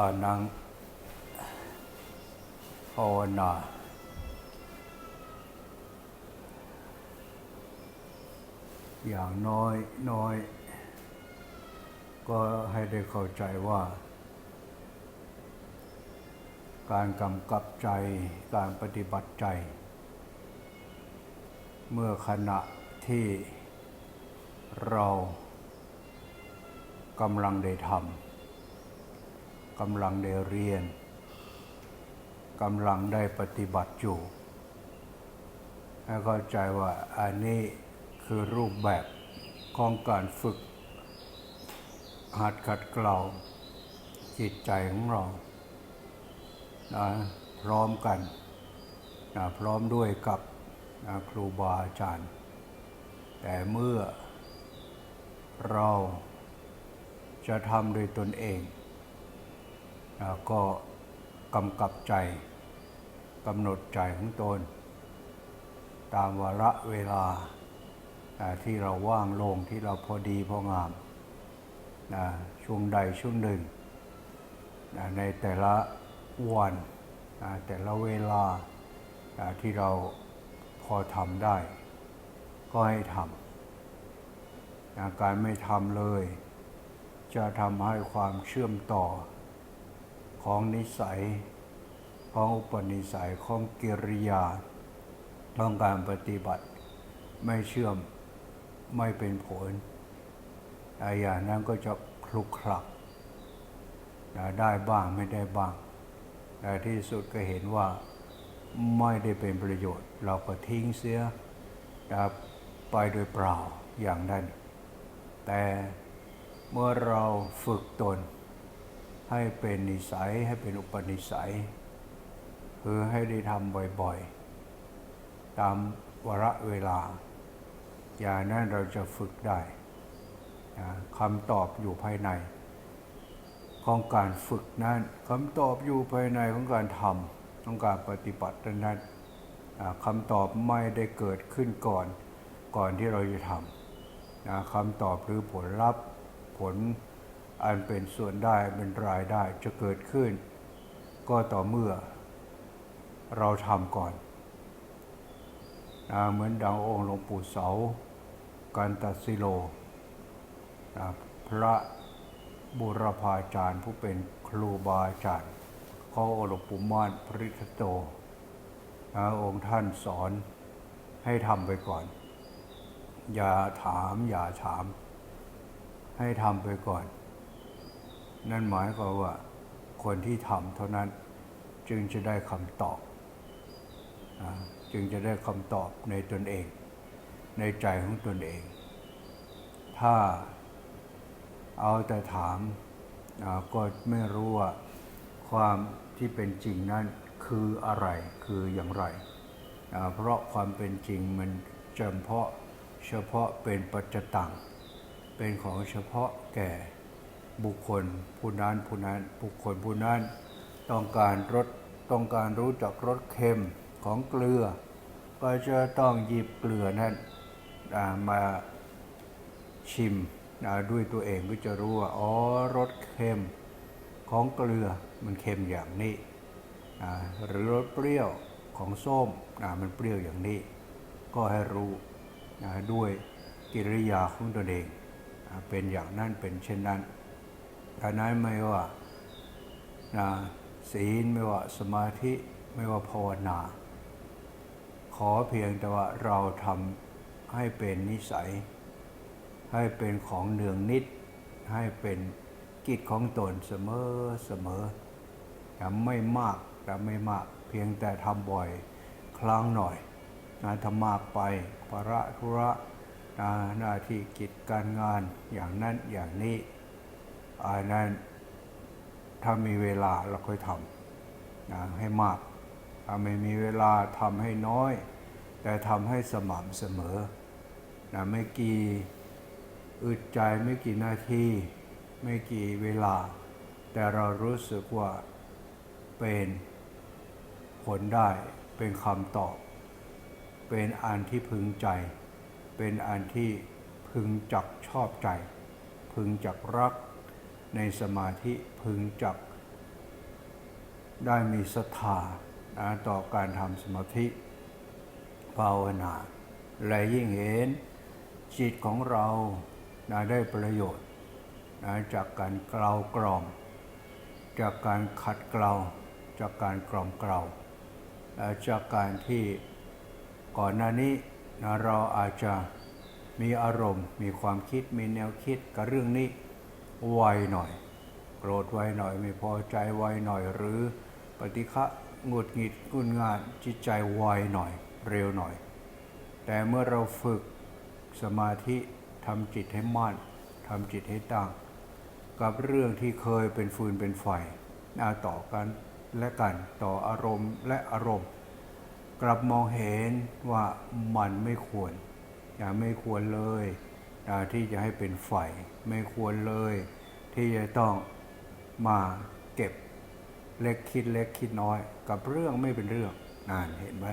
อานังภาวนาอย่างน้อยน้อย ก็ให้ได้เข้าใจว่า การกำกับใจการปฏิบัติใจ เมื่อขณะที่เรากำลังได้ทำ กำลังได้เรียนกำลังได้ปฏิบัติอยู่ให้เข้าใจว่าอันนี้คือรูปแบบของการฝึก หัดขัดเกลาจิตใจของเรานะพร้อมกันนะพร้อมด้วยกับนะครูบาอาจารย์ แต่เมื่อเราจะทำโดยตนเอง ก็กำกับใจกำหนดใจของตน ตามวาระเวลาที่เราว่างลงที่เราพอดีพองามช่วงใดช่วงหนึ่ง ในแต่ละวันแต่ละเวลาที่เราพอทำได้ ก็ให้ทำการไม่ทำเลย จะทำให้ความเชื่อมต่อ ของนิสัย ของอุปนิสัยของกิริยาต้องการปฏิบัติ ไม่เชื่อมไม่เป็นผลไอ้อย่างนั้นก็จะคลุกคลักได้บ้างไม่ได้บ้าง แต่ที่สุดก็เห็นว่าไม่ได้เป็นประโยชน์ เราก็ทิ้งเสียไปโดยเปล่าอย่างนั้น แต่เมื่อเราฝึกตน ให้เป็นนิสัยให้เป็นอุปนิสัย คือให้ได้ทำบ่อยๆ ตามวาระเวลา อย่างนั้นเราจะฝึกได้นะคำตอบอยู่ภายใน ของการฝึกนั้นคำตอบอยู่ภายในของการทำของการปฏิบัตินั้นนะคำตอบไม่ได้เกิดขึ้นก่อน ก่อนที่เราจะทำนะคำตอบหรือผลลัพธ์ผล อันเป็นส่วนได้เป็นรายได้จะเกิดขึ้น ก็ต่อเมื่อเราทำก่อนนะเหมือนดังองค์หลวงปู่เสาการตัดสิโลนะพระบุรพาจารย์ผู้เป็นครูบาอาจารย์เขาหลวงปู่ม่านพริทโตนะองค์ท่านสอนให้ทำไปก่อน อย่าถามอย่าถาม ให้ทำไปก่อน นั่นหมายความว่าคนที่ทำเท่านั้นจึงจะได้คำตอบ จึงจะได้คำตอบในตนเอง ในใจของตนเอง ถ้าเอาแต่ถามก็ไม่รู้ว่าความที่เป็นจริงนั้นคืออะไรคืออย่างไร เพราะความเป็นจริงมันเฉพาะเฉพาะเป็นปัจจตัง เป็นของเฉพาะแก่ บุคคลผู้นั้นผู้นั้นบุคคลผู้นั้นต้องการรสต้องการรู้จักรสเค็มของเกลือ ก็จะต้องหยิบเกลือนั้นมาชิมด้วยตัวเองก็จะรู้ว่าอ๋อรสเค็มของเกลือมันเค็มอย่างนี้หรือรสเปรี้ยวของส้มมันเปรี้ยวอย่างนี้ ก็ให้รู้ด้วยกิริยาของตัวเองเป็นอย่างนั้นเป็นเช่นนั้น ดังนั้นไม่ว่านะศีลไม่ว่าสมาธิไม่ว่าภาวนา ขอเพียงแต่ว่าเราทำให้เป็นนิสัย ให้เป็นของเนืองนิด ให้เป็นกิจของตนเสมอเสมอแต่ไม่มากแต่ไม่มาก เพียงแต่ทำบ่อยครั้งหน่อยนะทำมากไปภาระธุระนะหน้าที่กิจการงานอย่างนั้นอย่างนี้ อันนั้นถ้ามีเวลาเราค่อยทำนะให้มาก ถ้าไม่มีเวลาทำให้น้อย แต่ทำให้สม่ำเสมอนะไม่กี่อึดใจไม่กี่นาที ไม่กี่เวลา แต่เรารู้สึกว่าเป็นผลได้เป็นคำตอบ เป็นอันที่พึงใจ เป็นอันที่พึงจักชอบใจ พึงจักรัก ในสมาธิพึงจัก ได้มีศรัทธานะต่อการทำสมาธิภาวนาและยิ่งเห็นจิตของเรานะได้ประโยชน์นะจากการเกลากล่อม จากการขัดเกลา จากการกล่อมเกลาจากการที่ก่อนหน้านี้นะเราอาจจะมีอารมณ์ มีความคิดมีแนวคิดกับเรื่องนี้ ไวหน่อย โกรธไวหน่อย ไม่พอใจไวหน่อย หรือปฏิฆะหงุดหงิดงุนงานจิตใจไวหน่อย เร็วหน่อย แต่เมื่อเราฝึกสมาธิทำจิตให้มั่นทำจิตให้ตั้ง กับเรื่องที่เคยเป็นฟืนเป็นไฟนาต่อกันและกันต่ออารมณ์และอารมณ์ กลับมองเห็นว่ามันไม่ควร อย่าไม่ควรเลย ที่จะให้เป็นไฟไม่ควรเลย ที่จะต้องมาเก็บเล็กคิดเล็กคิดน้อย กับเรื่องไม่เป็นเรื่องนานเห็นไหม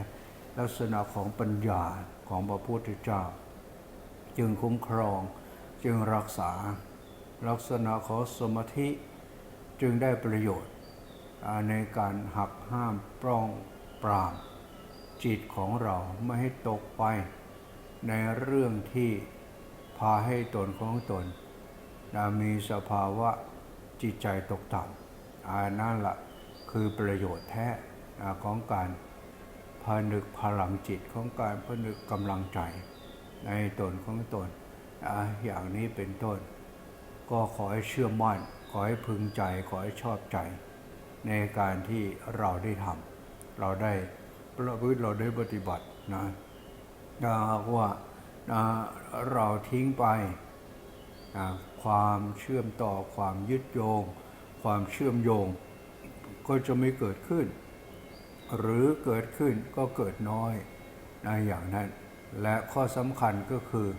ลักษณะของปัญญาของพระพุทธเจ้า จึงคุ้มครองจึงรักษา ลักษณะของสมาธิจึงได้ประโยชน์ในการหักห้ามปรองปรามจิตของเราไม่ให้ตกไปในเรื่องที่าให้ตนของตนนะมีสภาวะจิตใจตกต่ำอันนั่นละคือประโยชน์แท้นะของการพนึกพลังจิตของการพนึกกำลังใจในตนของตนอะอย่างนี้เป็นต้น ก็ขอให้เชื่อมั่น ขอให้พึงใจ ขอให้ชอบใจ ในการที่เราได้ทำเราได้ประพฤติเราได้ปฏิบัตินะนะว่า เราทิ้งไปความเชื่อมต่อความยึดโยง ความเชื่อมโยง ก็จะไม่เกิดขึ้น หรือเกิดขึ้นก็เกิดน้อยนะอย่างนั้น และข้อสำคัญก็คือ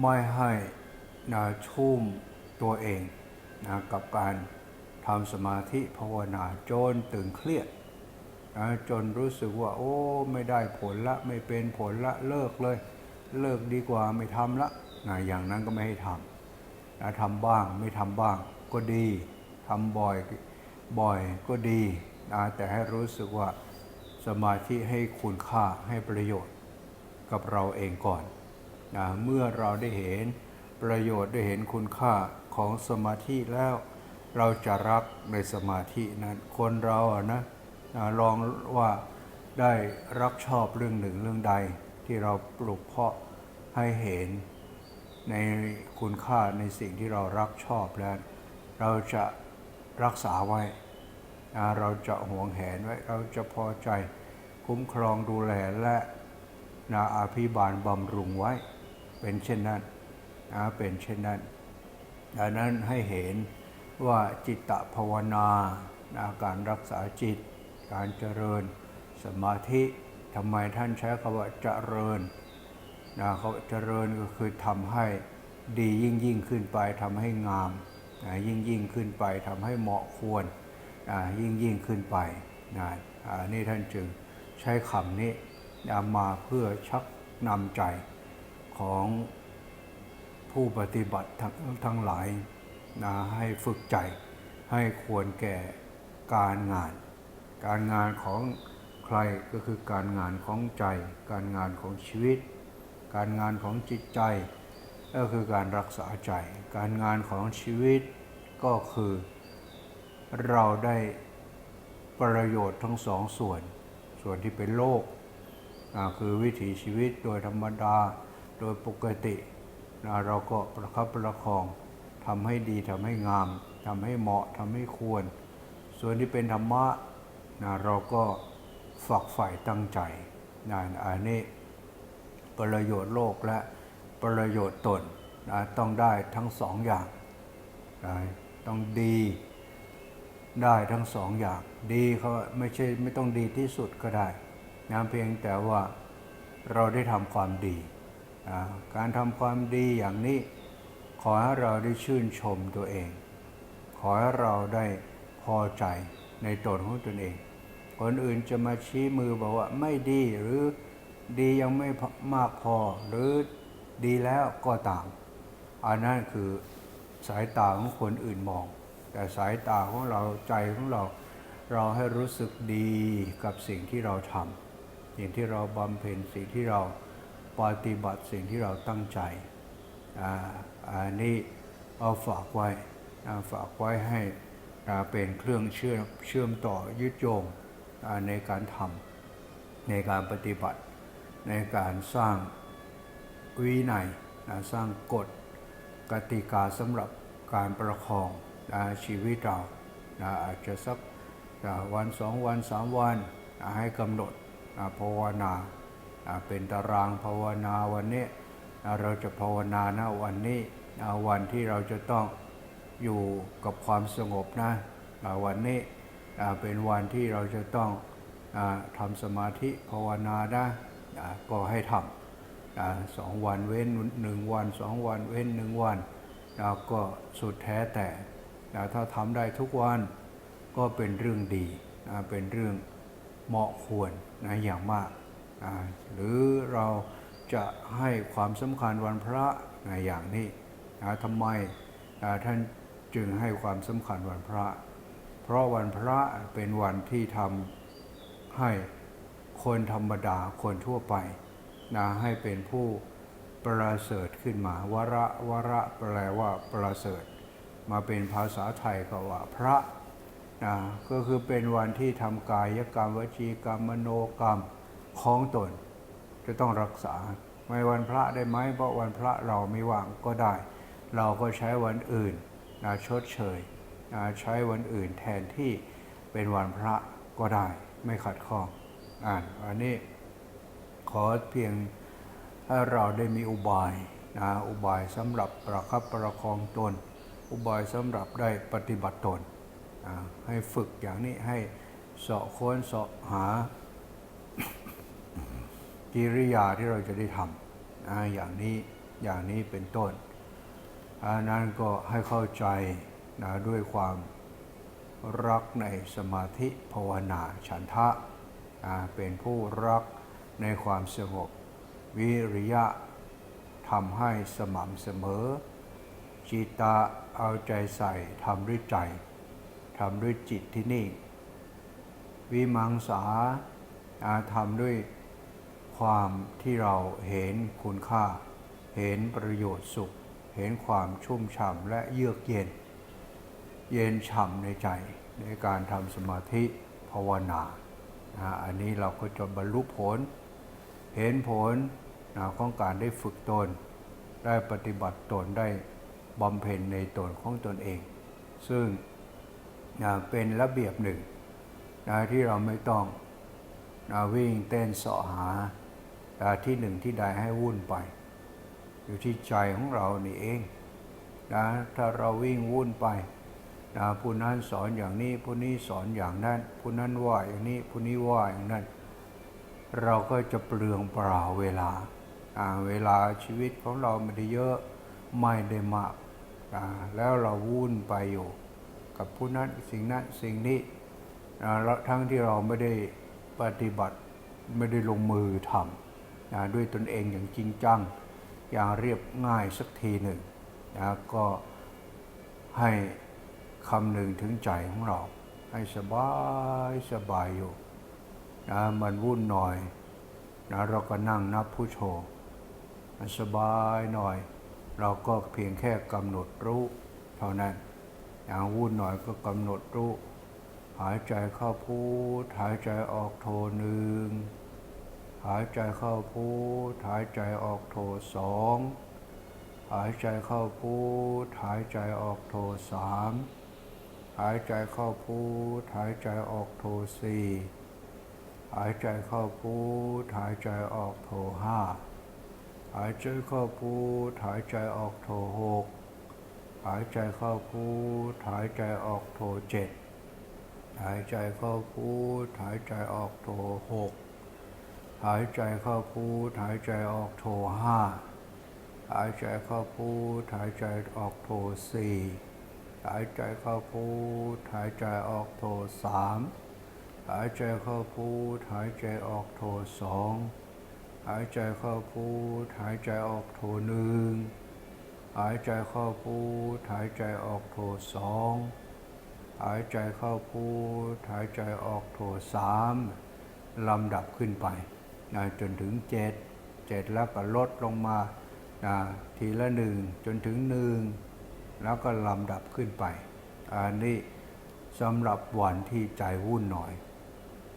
ไม่ให้นะชุ่มตัวเองนะกับการทำสมาธิภาวนาจนตึงเครียดนะจนรู้สึกว่า โอ้ ไม่ได้ผลละไม่เป็นผลละเลิกเลย เลิกดีกว่าไม่ทำละนะอย่างนั้นก็ไม่ให้ทำนะทำบ้างไม่ทำบ้างก็ดีทำบ่อยบ่อยก็ดีนะแต่ให้รู้สึกว่าสมาธิให้คุณค่าให้ประโยชน์กับเราเองก่อนนะเมื่อเราได้เห็นประโยชน์ได้เห็นคุณค่าของสมาธิแล้ว เราจะรักในสมาธินั้นคนเราอะนะนะลองว่าได้รักชอบเรื่องหนึ่งเรื่องใด ที่เราปลูกเพาะให้เห็นในคุณค่าในสิ่งที่เรารักชอบแล้ว เราจะรักษาไว้นะเราจะหวงแหนไว้ เราจะพอใจคุ้มครองดูแลและนะอภิบาลบำรุงไว้ เป็นเช่นนั้นนะเป็นเช่นนั้นดังนั้นให้เห็นว่าจิตตภาวนานะการรักษาจิต การเจริญสมาธิ ทำไมท่านใช้คำว่าเจริญนะเขาเจริญก็คือทำให้ดียิ่งยิ่งขึ้นไปทำให้งามนะยิ่งยิ่งขึ้นไปทำให้เหมาะควรนะยิ่งยิ่งขึ้นไปนะนี่ท่านจึงใช้คำนี้นะมาเพื่อชักนำใจของผู้ปฏิบัติทั้งทั้งหลายนะให้ฝึกใจให้ควรแก่การงาน การงานของ ใครก็คือการงานของใจ การงานของชีวิต การงานของจิตใจ ก็คือการรักษาใจ การงานของชีวิตก็คือเราได้ประโยชน์ทั้งสองส่วน ส่วนที่เป็นโลกคือวิถีชีวิตโดยธรรมดาโดยปกติเราก็ประคับประคองทำให้ดีทำให้งามทำให้เหมาะทำให้ควร ส่วนที่เป็นธรรมะเราก็ ฝักใฝ่ตั้งใจนะอันนี้ประโยชน์โลกและประโยชน์ตนนะต้องได้ทั้งสองอย่างนะต้องดีได้ทั้งสองอย่าง ดีเขาไม่ใช่ไม่ต้องดีที่สุดก็ได้นะเพียงแต่ว่าเราได้ทำความดีอ่าการทำความดีอย่างนี้ ขอให้เราได้ชื่นชมตัวเอง ขอให้เราได้พอใจในตนของตนเอง คนอื่นจะมาชี้มือบอกว่าไม่ดีหรือดียังไม่มากพอหรือดีแล้วก็ตาม อันนั้นคือสายตาของคนอื่นมอง แต่สายตาของเราใจของเราเราให้รู้สึกดีกับสิ่งที่เราทำสิ่งที่เราบำเพ็ญสิ่งที่เราปฏิบัติสิ่งที่เราตั้งใจอ,อันนี้เอาฝากไว้ฝากไว้ให้เป็นเครื่องเชื่อมเชื่อมต่อยึดโยง ในการทำในการปฏิบัติ ในการสร้างวินัยสร้างกฎกติกาสำหรับการประคองชีวิตเราอาจจะสักวันสองวันสามวันให้กำหนดภาวนาเป็นตารางภาวนาวันนี้เราจะภาวนานะวันนี้วันที่เราจะต้องอยู่กับความสงบนะวันนี้ เป็นวันที่เราจะต้องอทำสมาธิภาวนานะอ่าก็ให้ทำอสองวันเว้นหนึ่งวันสองวันเว้นหนึ่งวันแล้วก็สุดแท้แต่ถ้าทำได้ทุกวันก็เป็นเรื่องดีเป็นเรื่องเหมาะควรนะอย่างมากหรือเราจะให้ความสำคัญวันพระนอย่างนี้ทำไมท่านจึงให้ความสำคัญวันพระ ราะวันพระเป็นวันที่ทำให้คนธรรมดาคนทั่วไปนะให้เป็นผู้ประเสริฐขึ้นมา วระวระแปลว่าประเสริฐ มาเป็นภาษาไทยก็ว่าพระนะก็คือเป็นวันที่ทำกายกรรมวจีกรรมมโนกรรมของตน จะต้องรักษา ไม่วันพระได้ไหมเพราะวันพระเราไม่ว่างก็ได้ เราก็ใช้วันอื่นนะชดเชย ใช้วันอื่นแทนที่เป็นวันพระก็ได้ไม่ขัดข้องอ่านอันนี้ขอเพียงให้เราได้มีอุบายนะอุบายสำหรับประคับประคองตน อุบายสำหรับได้ปฏิบัติตนนะให้ฝึกอย่างนี้ให้เสาะค้นเสาะหากิริยาที่เราจะได้ทำนะอย่างนี้อย่างนี้เป็นต้นอันนั้นก็ให้เข้าใจ นะด้วยความรักในสมาธิภาวนาฉันทะอ่าเป็นผู้รักในความสงบ วิริยะทำให้สม่ำเสมอ จิตตะเอาใจใส่ทำด้วยใจทำด้วยจิตที่นิ่งวิมังสาทำด้วยความที่เราเห็นคุณค่า เห็นประโยชน์สุข เห็นความชุ่มฉ่ำและเยือกเย็น เย็นฉ่ำในใจในการทำสมาธิภาวนานะอันนี้เราก็จะบรรลุผล เห็นผลนะของการได้ฝึกตน ได้ปฏิบัติตนได้บำเพ็ญในตนของตนเอง ซึ่งนะเป็นระเบียบหนึ่งนะที่เราไม่ต้องนะวิ่งเต้นเสาะหาที่หนึ่งที่ใดให้วุ่นไป อยู่ที่ใจของเรานี่เองนะถ้าเราวิ่งวุ่นไป นะผู้นั้นสอนอย่างนี้ผู้นี้สอนอย่างนั้นผู้นั้นว่าอย่างนี้ผู้นี้ว่าอย่างนั้น เราก็จะเปลืองเปล่าเวลา เวลาชีวิตของเราไม่ได้เยอะไม่ได้มาก แล้วเราวุ่นไปอยู่ กับผู้นั้นสิ่งนั้นสิ่งนี้แล้วทั้งที่เราไม่ได้ปฏิบัติไม่ได้ลงมือทำด้วยตนเองอย่างจริงจัง อย่างเรียบง่ายสักทีหนึ่งก็ให้ คำหนึ่งถึงใจของเรา ให้สบายสบายอยู่นะมันวุ่นหน่อยนะเราก็นั่งนับผู้โชมันสบายหน่อย เราก็เพียงแค่กำหนดรู้เท่านั้น อย่างวุ่นหน่อยก็กำหนดรู้หายใจเข้าพูดหายใจออกโทหนึ่งหายใจเข้าพูดหายใจออกโทสองหายใจเข้าพูดหายใจออกโทสาม หายใจเข้าพูดหายใจออกโทสี่หายใจเข้าพูดหายใจออกโทห้าหายใจเข้าพูดหายใจออกโทหกหายใจเข้าพูดหายใจออกโทเจ็ดหายใจเข้าพูดหายใจออกโทหกหายใจเข้าพูดหายใจออกโทห้าหายใจเข้าพูดหายใจออกโทสี่ หายใจเข้าพูดหายใจออกโทสามหายใจเข้าพูดหายใจออกโทสองหายใจเข้าพูดหายใจออกโทหนึ่งหายใจเข้าพูดหายใจออกโทสองหายใจเข้าพูดหายใจออกโทสามลำดับขึ้นไปนะจนถึงเจ็ดเจ็ดแล้วก็ลดลงมานะทีละหนึ่งจนถึงหนึ่ง แล้วก็ลำดับขึ้นไป อันนี้สำหรับวันที่ใจวุ่นหน่อย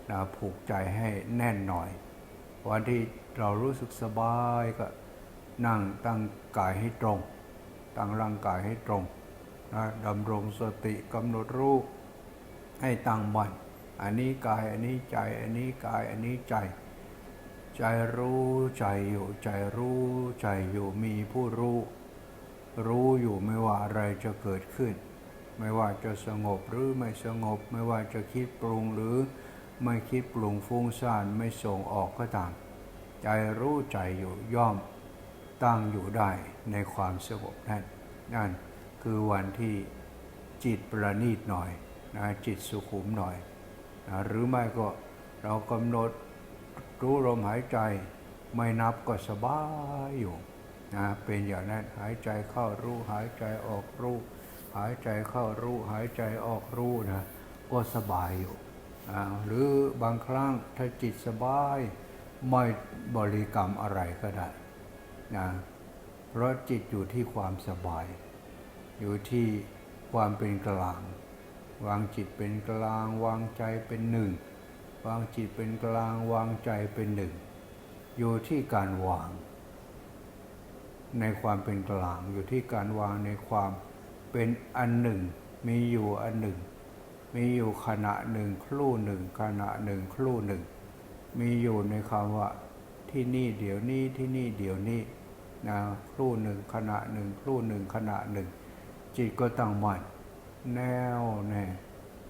นะผูกใจให้แน่นหน่อย วันที่เรารู้สึกสบายก็นั่งตั้งกายให้ตรง ตั้งร่างกายให้ตรงนะดำรงสติกำหนดรูปให้ตั้งมั่นอันนี้กายอันนี้ใจ อันนี้กายอันนี้ใจ ใจรู้ใจอยู่ใจรู้ใจอยู่มีผู้รู้ รู้อยู่ไม่ว่าอะไรจะเกิดขึ้น ไม่ว่าจะสงบหรือไม่สงบ ไม่ว่าจะคิดปรุงหรือไม่คิดปรุงฟุ้งซ่านไม่ส่งออกก็ตาม ใจรู้ใจอยู่ย่อมตั้งอยู่ได้ในความสงบนั่นนั่นคือวันที่จิตประณีตหน่อยนะจิตสุขุมหน่อยนะหรือไม่ก็เรากำหนดรู้ลมหายใจ ไม่นับก็สบายอยู่ นะเป็นอย่างนั้นหายใจเข้ารู้หายใจออกรู้ หายใจเข้ารู้หายใจออกรู้นะก็สบายอยู่หรือบางครั้งถ้าจิตสบายไม่บริกรรมอะไรก็ได้นะเพราะจิตอยู่ที่ความสบาย อยู่ที่ความเป็นกลาง วางจิตเป็นกลาง วางใจเป็นหนึ่ง วางจิตเป็นกลาง วางใจเป็นหนึ่ง อยู่ที่การวาง ในความเป็นกลางอยู่ที่การวางในความเป็นอันหนึ่ง มีอยู่อันหนึ่ง มีอยู่ขณะหนึ่งครู่หนึ่ง ขณะหนึ่งครู่หนึ่ง มีอยู่ในคำว่าที่นี่เดี๋ยวนี้ที่นี่เดี๋ยวนี้นะครู่หนึ่งขณะหนึ่งครู่หนึ่งขณะหนึ่ง จิตก็ตั้งมั่นแน่วแน่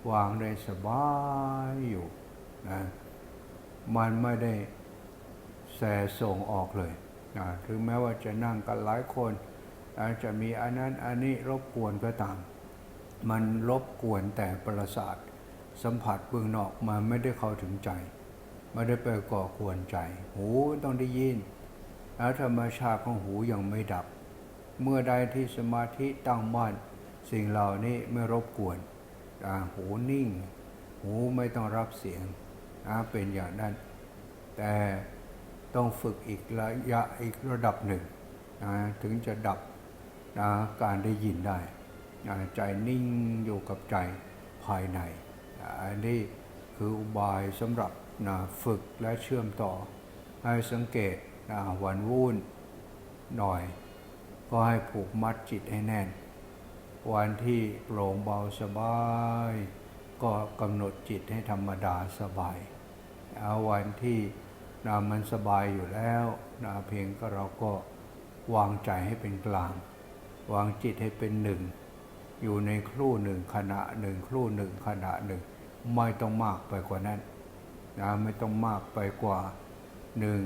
วางได้สบายอยู่นะมันไม่ได้แสส่งออกเลย ถึงแม้ว่าจะนั่งกันหลายคนอาจจะมีอันนั้นอันนี้รบกวนก็ตาม มันรบกวนแต่ประสาทสัมผัสเบื้องนอกมันไม่ได้เข้าถึงใจไม่ได้ไปก่อกวนใจ หูต้องได้ยินแล้วธรรมชาติของหูยังไม่ดับ เมื่อใดที่สมาธิตั้งมั่นสิ่งเหล่านี้ไม่รบกวนหูนิ่ง หูไม่ต้องรับเสียงเป็นอย่างนั้น แต่ ต้องฝึกอีกระยะอีกระดับหนึ่งนะถึงจะดับนะการได้ยินได้นะใจนิ่งอยู่กับใจภายในนะอันนี้คืออุบายสำหรับนะฝึกและเชื่อมต่อ ให้สังเกตนะวันวุ่นหน่อย ก็ให้ผูกมัดจิตให้แน่น วันที่โปร่งเบาสบาย ก็กำหนดจิตให้ธรรมดาสบายเอาวันที่ นะมันสบายอยู่แล้วนะเพียงก็เราก็วางใจให้เป็นกลาง วางจิตให้เป็นหนึ่ง อยู่ในครู่หนึ่งขณะหนึ่งครู่หนึ่งขณะหนึ่ง ไม่ต้องมากไปกว่านั้นนะไม่ต้องมากไปกว่าหนึ่ง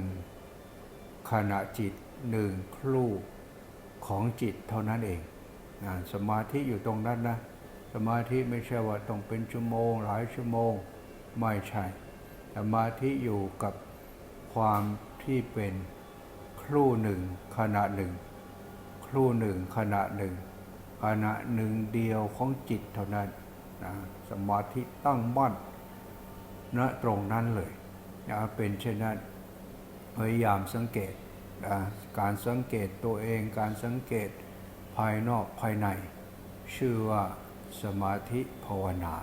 ขณะจิตหนึ่งครู่ของจิตเท่านั้นเองนะสมาธิอยู่ตรงนั้นนะ สมาธิไม่ใช่ว่าต้องเป็นชั่วโมง หลายชั่วโมง ไม่ใช่ สมาธิอยู่กับ ความที่เป็นครู่หนึ่งขณะหนึ่ง ครู่หนึ่งขณะหนึ่ง ขณะหนึ่งเดียวของจิตเท่านั้นนะสมาธิตั้งมั่นณตรงนั้นเลยนะเป็นเช่นนั้นพยายามสังเกตนะการสังเกตตัวเองการสังเกตภายนอกภายใน ชื่อว่าสมาธิภาวนา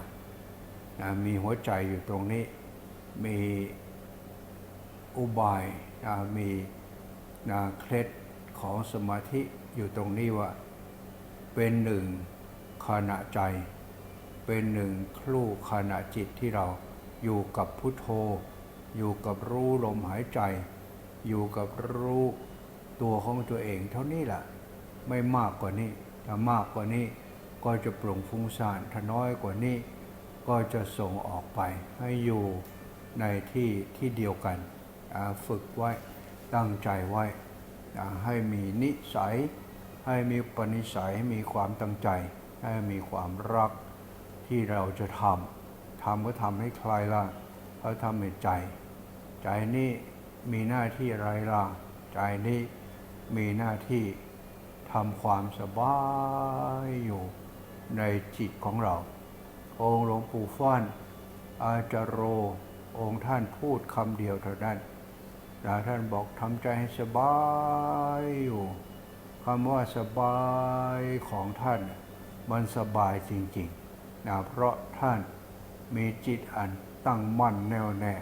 นะมีหัวใจอยู่ตรงนี้มี อุบายนะมีนะเคล็ดของสมาธิอยู่ตรงนี้ว่า เป็นหนึ่งขณะใจ เป็นหนึ่งครู่ขณะจิตที่เราอยู่กับพุทโธ อยู่กับรู้ลมหายใจ อยู่กับรู้ตัวของตัวเอง เท่านี้แหละไม่มากกว่านี้ถ้ามากกว่านี้ก็จะปรุงฟุ้งซ่านถ้าน้อยกว่านี้ก็จะส่งออกไปให้อยู่ในที่ที่เดียวกัน ฝึกไว้ตั้งใจไว้ให้มีนิสัย ให้มีปณิสัยมีความตั้งใจ ให้มีความรักที่เราจะทำทำก็ทำให้ใครล่ะเขาทำให้ใจ ใจนี้มีหน้าที่อะไรล่ะใจนี้มีหน้าที่ทำความสบายอยู่ในจิตของเรา องค์หลวงปู่ฟ้อนอาจารโรองค์ท่านพูดคำเดียวเท่านั้น นะท่านบอกทำใจให้สบายอยู่คำว่าสบายของท่าน มันสบายจริงๆนะเพราะท่านมีจิตอันตั้งมั่นแน่วแน่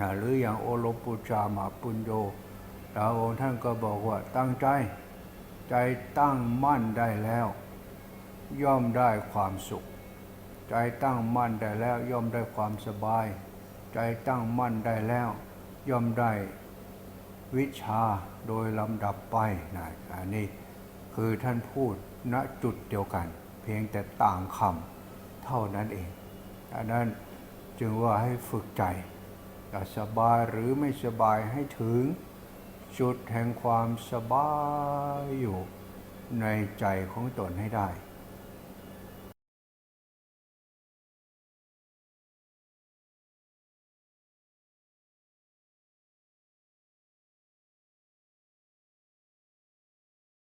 นะหรืออย่างโอโลปุจามาปุญโยแล้วองค์ท่านก็บอกว่าตั้งใจ ใจตั้งมั่นได้แล้ว ย่อมได้ความสุข ใจตั้งมั่นได้แล้ว ย่อมได้ความสบาย ใจตั้งมั่นได้แล้ว ย่อมได้วิชาโดยลำดับไปนะอันนี้คือท่านพูดณจุดเดียวกัน เพียงแต่ต่างคำเท่านั้นเองดังนั้นจึงว่าให้ฝึกใจจะสบายหรือไม่สบายให้ถึง จุดแห่งความสบายอยู่ในใจของตนให้ได้